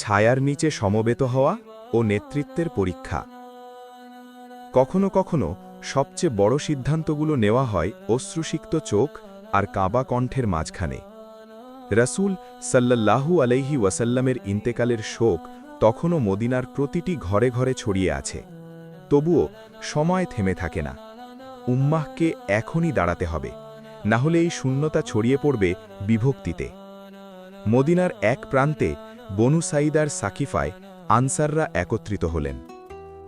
ছায়ার নিচে সমবেত হওয়া ও নেতৃত্বের পরীক্ষা। কখনো কখনো সবচেয়ে বড় সিদ্ধান্তগুলো নেওয়া হয় অশ্রুসিক্ত চোখ আর কাবা কণ্ঠের মাঝখানে। রসুল সাল্লাল্লাহু আলাইহি ওয়াসাল্লামের ইন্তেকালের শোক তখনও মদিনার প্রতিটি ঘরে ঘরে ছড়িয়ে আছে। তবুও সময় থেমে থাকে না। উম্মাহকে এখনই দাঁড়াতে হবে, না হলে এই শূন্যতা ছড়িয়ে পড়বে বিভক্তিতে। মদিনার এক প্রান্তে বনু সাইদার সাকিফায় আনসাররা একত্রিত হলেন।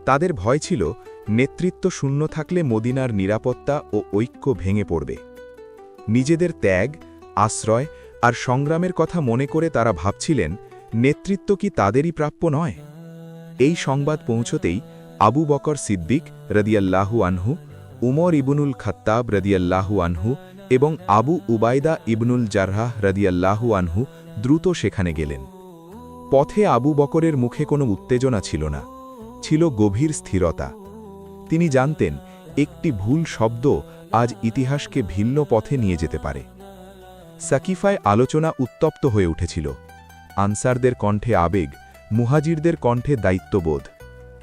তাদের ভয় ছিল নেতৃত্ব শূন্য থাকলে মদিনার নিরাপত্তা ও ঐক্য ভেঙে পড়বে। নিজেদের ত্যাগ, আশ্রয় আর সংগ্রামের কথা মনে করে তারা ভাবছিলেন, নেতৃত্ব কি তাদেরই প্রাপ্য নয়? এই সংবাদ পৌঁছতেই আবু বকর সিদ্দিক রদিয়াল্লাহু আনহু, উমর ইবনুল খাত্তাব রদিয়াল্লাহু আনহু এবং আবু উবায়দা ইবনুল জারহাহ রদিয়াল্লাহু আনহু দ্রুত সেখানে গেলেন। পথে আবু বকরের মুখে কোনো উত্তেজনা ছিল না, ছিল গভীর স্থিরতা। তিনি জানতেন, একটি ভুল শব্দ আজ ইতিহাসকে ভিন্ন পথে নিয়ে যেতে পারে। সাকিফায় আলোচনা উত্তপ্ত হয়ে উঠেছিল। আনসারদের কণ্ঠে আবেগ, মুহাজিরদের কণ্ঠে দায়িত্ববোধ।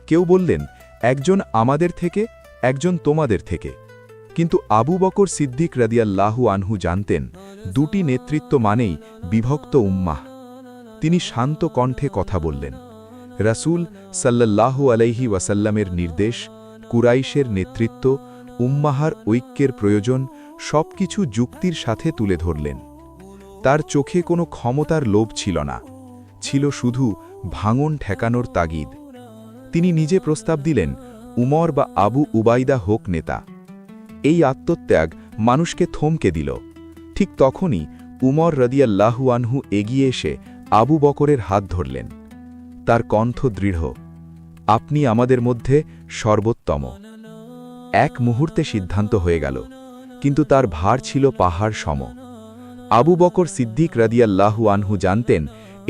কেউ বললেন, একজন আমাদের থেকে, একজন তোমাদের থেকে। কিন্তু আবু বকর সিদ্দিক রাদিয়াল্লাহু আনহু জানতেন, দুটি নেতৃত্ব মানেই বিভক্ত উম্মাহ। তিনি শান্ত কণ্ঠে কথা বললেন। রাসূল সাল্লাল্লাহু আলাইহি ওয়াসাল্লামের নির্দেশ, কুরাইশের নেতৃত্ব, উম্মাহার ঐক্যের প্রয়োজন, সবকিছু যুক্তির সাথে তুলে ধরলেন। তার চোখে কোনো ক্ষমতার লোভ ছিল না, ছিল শুধু ভাঙন ঠেকানোর তাগিদ। তিনি নিজে প্রস্তাব দিলেন, উমর বা আবু উবাইদা হোক নেতা। এই আত্মত্যাগ মানুষকে থমকে দিল। ঠিক তখনই উমর রদিয়াল্লাহু আনহু এগিয়ে এসে আবু বকরের হাত ধরলেন। তার কণ্ঠ দৃঢ়, আপনি আমাদের মধ্যে সর্বোত্তম। এক মুহূর্তে সিদ্ধান্ত হয়ে গেল, কিন্তু তার ভার ছিল পাহাড় সম। আবু বকর সিদ্দিক রাদিয়াল্লাহু আনহু জানতেন,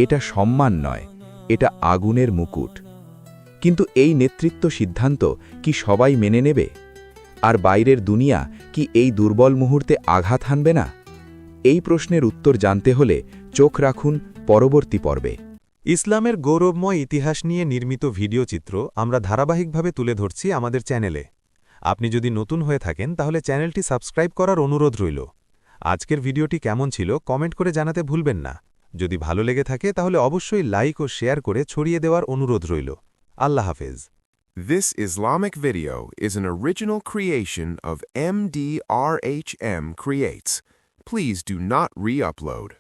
এটা সম্মান নয়, এটা আগুনের মুকুট। কিন্তু এই নেতৃত্ব সিদ্ধান্ত কি সবাই মেনে নেবে? আর বাইরের দুনিয়া কি এই দুর্বল মুহূর্তে আঘাত হানবে না? এই প্রশ্নের উত্তর জানতে হলে চোখ রাখুন পরবর্তী পর্বে। ইসলামের গৌরবময় ইতিহাস নিয়ে নির্মিত ভিডিও চিত্র আমরা ধারাবাহিকভাবে তুলে ধরছি আমাদের চ্যানেলে। আপনি যদি নতুন হয়ে থাকেন তাহলে চ্যানেলটি সাবস্ক্রাইব করার অনুরোধ রইল। আজকের ভিডিওটি কেমন ছিল কমেন্ট করে জানাতে ভুলবেন না। যদি ভালো লেগে থাকে তাহলে অবশ্যই লাইক ও শেয়ার করে ছড়িয়ে দেওয়ার অনুরোধ রইল। আল্লাহ হাফেজ। This Islamic video is an original creation of MDRHM Creates. Please do not re-upload.